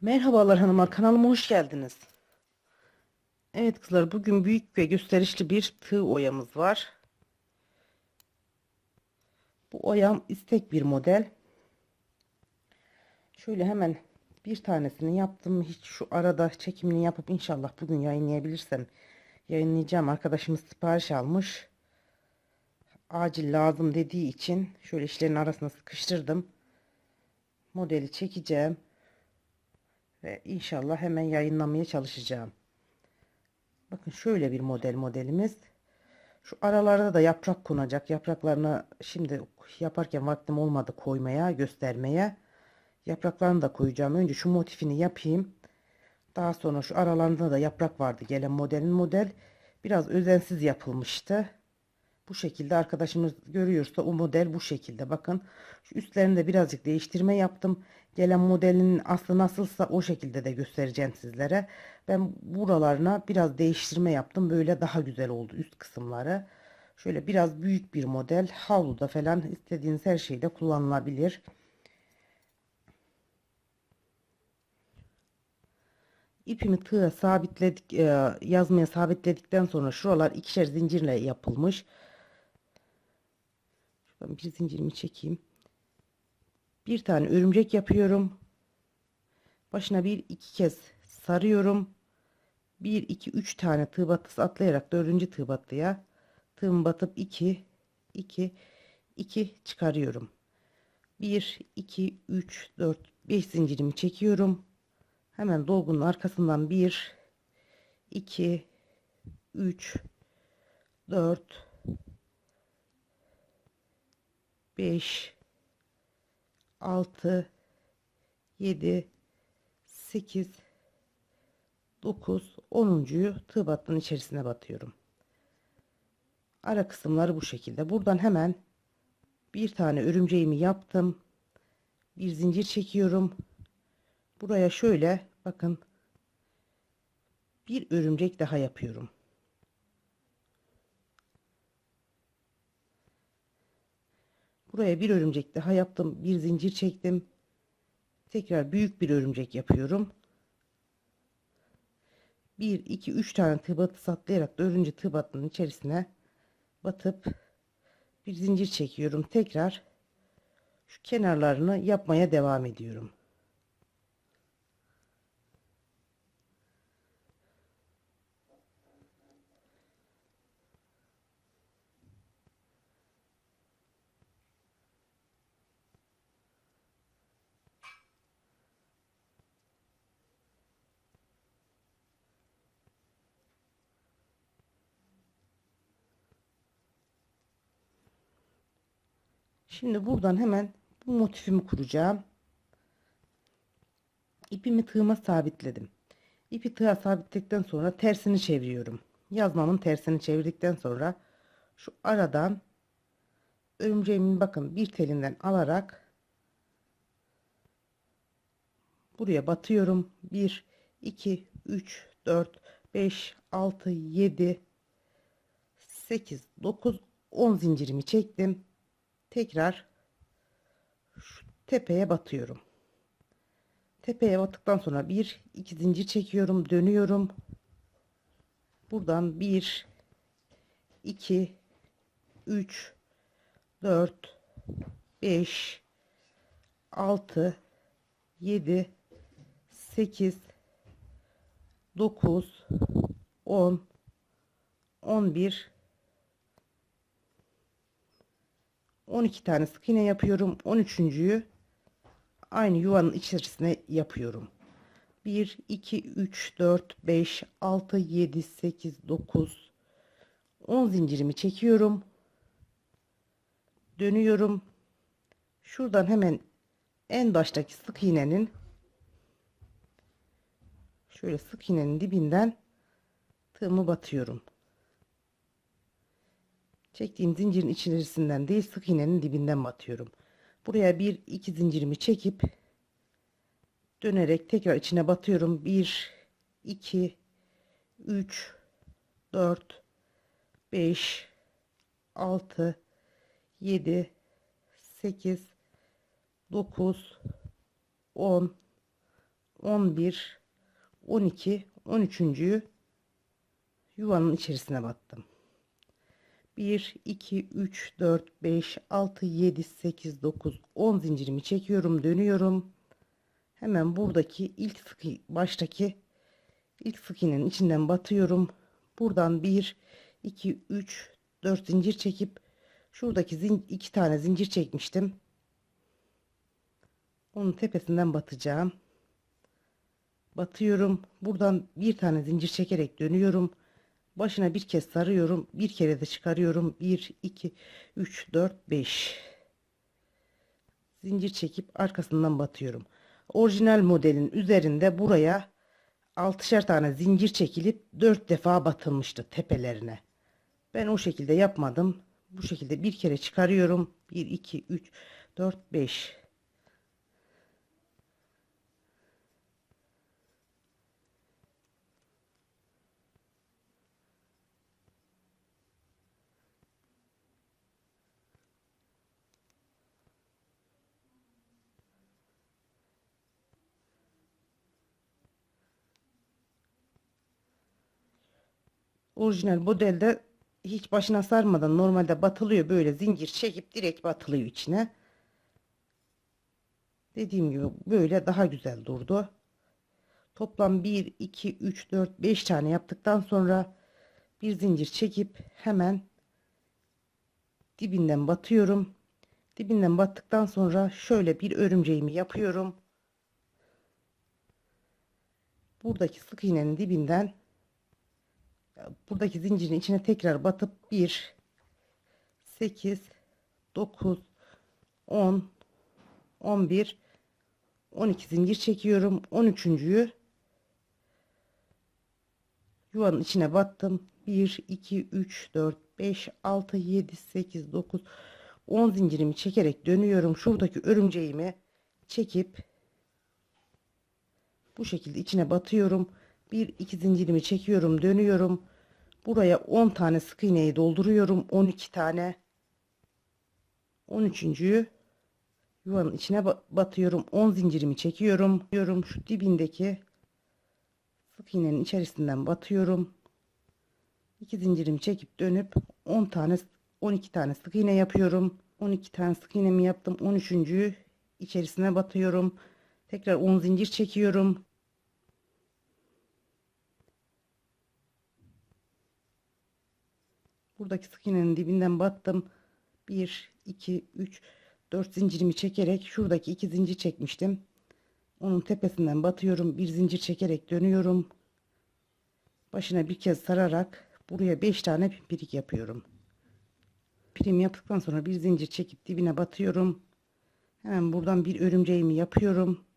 Merhabalar hanımlar kanalıma hoş geldiniz. Evet kızlar bugün büyük ve gösterişli bir tığ oyamız var. Bu oyam istek bir model. Şöyle hemen bir tanesini yaptım. Hiç şu arada çekimini yapıp inşallah bugün yayınlayabilirsem yayınlayacağım. Arkadaşımız sipariş almış. Acil lazım dediği için şöyle işlerin arasına sıkıştırdım. Modeli çekeceğim ve inşallah hemen yayınlamaya çalışacağım. Bakın şöyle bir model modelimiz. Şu aralarda da yaprak konacak. Yapraklarını şimdi yaparken vaktim olmadı koymaya, göstermeye. Yapraklarını da koyacağım. Önce şu motifini yapayım. Daha sonra şu aralarında da yaprak vardı. Gelen modelin model biraz özensiz yapılmıştı. Bu şekilde arkadaşımız görüyorsa o model bu şekilde. Bakın üstlerinde birazcık değiştirme yaptım. Gelen modelin aslı nasılsa o şekilde de göstereceğim sizlere. Ben buralarına biraz değiştirme yaptım. Böyle daha güzel oldu üst kısımları. Şöyle biraz büyük bir model. Havluda falan istediğiniz her şeyde kullanılabilir. İpimi tığa sabitledik, e, yazmaya sabitledikten sonra şuralar ikişer zincirle yapılmış. Bir zincirimi çekeyim. Bir tane örümcek yapıyorum. Başına bir iki kez sarıyorum. Bir iki üç tane tığ battısı atlayarak dördüncü tığ battıya tığımı batıp iki iki iki çıkarıyorum. Bir iki üç dört beş zincirimi çekiyorum. Hemen dolgunun arkasından bir iki üç dört 5 6 7 8 9 10'uncuyu tığ battının içerisine batıyorum. Ara kısımları bu şekilde. Buradan hemen bir tane örümceğimi yaptım. Bir zincir çekiyorum. Buraya şöyle bakın bir örümcek daha yapıyorum. Buraya bir örümcek daha yaptım. Bir zincir çektim. Tekrar büyük bir örümcek yapıyorum. 1 2 3 tane tığ batı satlayarak dördüncü tığ battının içerisine batıp bir zincir çekiyorum. Tekrar şu kenarlarını yapmaya devam ediyorum. Şimdi buradan hemen bu motifimi kuracağım. İpimi tığıma sabitledim. İpi tığa sabitledikten sonra tersini çeviriyorum. Yazmamın tersini çevirdikten sonra şu aradan örümceğimin bakın bir telinden alarak buraya batıyorum. 1 2 3 4 5 6 7 8 9 10 zincirimi çektim tekrar şu tepeye batıyorum. Tepeye battıktan sonra bir iki zincir çekiyorum, dönüyorum. Buradan 1 2 3 4 5 6 7 8 9 10 11 12 tane sık iğne yapıyorum. 13.'yü aynı yuvanın içerisine yapıyorum. 1 2 3 4 5 6 7 8 9 10 zincirimi çekiyorum. Dönüyorum. Şuradan hemen en baştaki sık iğnenin şöyle sık iğnenin dibinden tığımı batıyorum. Çektiğim zincirin içerisinden değil sık iğnenin dibinden batıyorum. Buraya bir iki zincirimi çekip dönerek tekrar içine batıyorum. 1 2 3 4 5 6 7 8 9 10 11 12 13. yuvanın içerisine battım. 1 2 3 4 5 6 7 8 9 10 zincirimi çekiyorum dönüyorum. Hemen buradaki ilk sık baştaki ilk sık iğnenin içinden batıyorum. Buradan 1 2 3 4 zincir çekip şuradaki iki tane zincir çekmiştim. Onun tepesinden batacağım. Batıyorum. Buradan bir tane zincir çekerek dönüyorum başına bir kez sarıyorum bir kere de çıkarıyorum. 1 2 3 4 5 zincir çekip arkasından batıyorum. Orijinal modelin üzerinde buraya altışar tane zincir çekilip 4 defa batılmıştı tepelerine. Ben o şekilde yapmadım. Bu şekilde bir kere çıkarıyorum. 1 2 3 4 5 orijinal modelde hiç başına sarmadan normalde batılıyor böyle zincir çekip direkt batılıyor içine. Dediğim gibi böyle daha güzel durdu. Toplam 1 2 3 4 5 tane yaptıktan sonra bir zincir çekip hemen dibinden batıyorum. Dibinden battıktan sonra şöyle bir örümceğimi yapıyorum. Buradaki sık iğnenin dibinden buradaki zincirin içine tekrar batıp 1 8 9 10 11 12 zincir çekiyorum. 13.'yü yuvanın içine battım. 1 2 3 4 5 6 7 8 9 10 zincirimi çekerek dönüyorum. Şuradaki örümceğimi çekip bu şekilde içine batıyorum bir iki zincirimi çekiyorum dönüyorum. Buraya 10 tane sık iğneyi dolduruyorum 12 tane. 13. yuvanın içine batıyorum 10 zincirimi çekiyorum. Diyorum şu dibindeki sık iğnenin içerisinden batıyorum. 2 zincirimi çekip dönüp 10 tane 12 tane sık iğne yapıyorum. 12 tane sık iğnemi yaptım 13. içerisine batıyorum. Tekrar 10 zincir çekiyorum buradaki sık iğnenin dibinden battım. 1 2 3 4 zincirimi çekerek şuradaki iki zincir çekmiştim. Onun tepesinden batıyorum. Bir zincir çekerek dönüyorum. Başına bir kez sararak buraya 5 tane pipirik yapıyorum. Prim yaptıktan sonra bir zincir çekip dibine batıyorum. Hemen buradan bir örümceğimi yapıyorum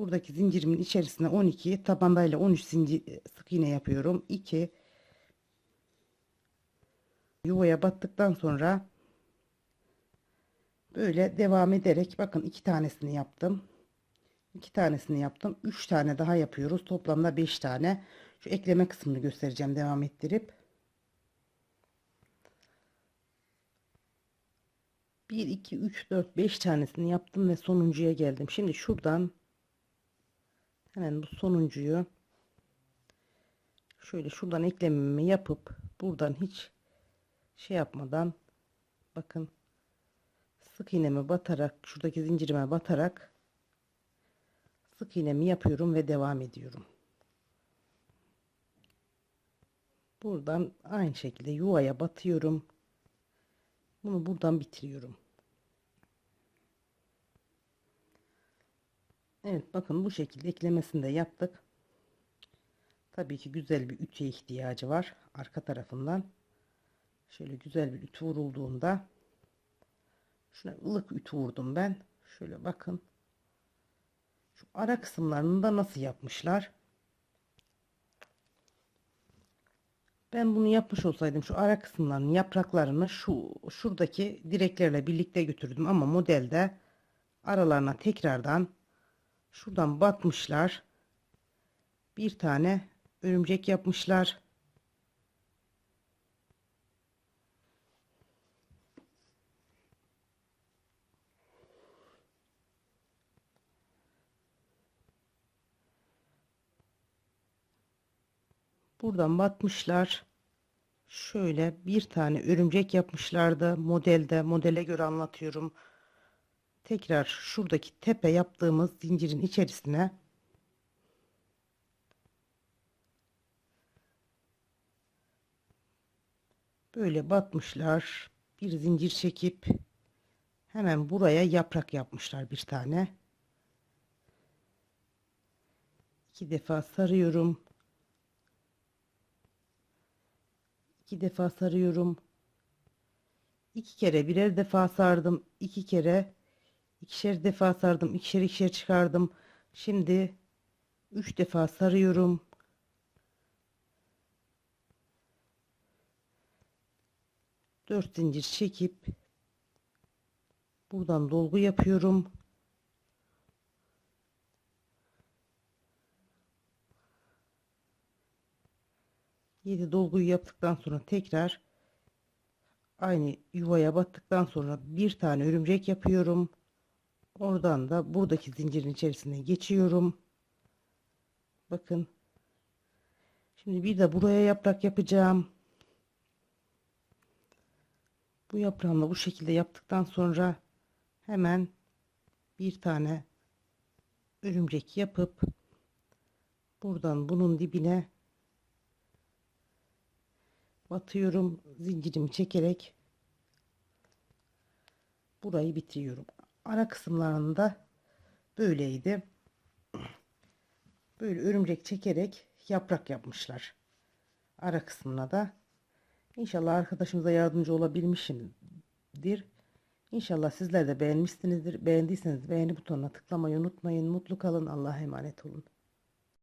buradaki zincirimin içerisine 12 tabandayla 13 zincir e, sık iğne yapıyorum. 2 yuvaya battıktan sonra böyle devam ederek bakın iki tanesini yaptım. İki tanesini yaptım. Üç tane daha yapıyoruz. Toplamda beş tane. Şu ekleme kısmını göstereceğim devam ettirip. 1 2 3 4 5 tanesini yaptım ve sonuncuya geldim. Şimdi şuradan hemen bu sonuncuyu şöyle şuradan eklememi yapıp buradan hiç şey yapmadan bakın sık iğneme batarak şuradaki zincirime batarak sık iğnemi yapıyorum ve devam ediyorum. Buradan aynı şekilde yuvaya batıyorum. Bunu buradan bitiriyorum. Evet bakın bu şekilde eklemesini de yaptık. Tabii ki güzel bir ütüye ihtiyacı var. Arka tarafından. Şöyle güzel bir ütü vurulduğunda şuna ılık ütü vurdum ben. Şöyle bakın. Şu ara kısımlarını da nasıl yapmışlar. Ben bunu yapmış olsaydım şu ara kısımlarının yapraklarını şu şuradaki direklerle birlikte götürdüm ama modelde aralarına tekrardan Şuradan batmışlar. Bir tane örümcek yapmışlar. Buradan batmışlar. Şöyle bir tane örümcek yapmışlardı modelde. Modele göre anlatıyorum. Tekrar şuradaki tepe yaptığımız zincirin içerisine böyle batmışlar. Bir zincir çekip hemen buraya yaprak yapmışlar bir tane. İki defa sarıyorum. iki defa sarıyorum. iki kere birer defa sardım. iki kere ikişer defa sardım. ikişer ikişer çıkardım. Şimdi üç defa sarıyorum. Dört zincir çekip buradan dolgu yapıyorum. Yedi dolguyu yaptıktan sonra tekrar aynı yuvaya battıktan sonra bir tane örümcek yapıyorum. Oradan da buradaki zincirin içerisine geçiyorum. Bakın. Şimdi bir de buraya yaprak yapacağım. Bu yaprağımla bu şekilde yaptıktan sonra hemen bir tane örümcek yapıp buradan bunun dibine batıyorum zincirimi çekerek burayı bitiriyorum ara kısımlarında böyleydi. Böyle örümcek çekerek yaprak yapmışlar. Ara kısmına da İnşallah arkadaşımıza yardımcı olabilmişimdir. İnşallah sizler de beğenmişsinizdir. Beğendiyseniz beğeni butonuna tıklamayı unutmayın. Mutlu kalın. Allah'a emanet olun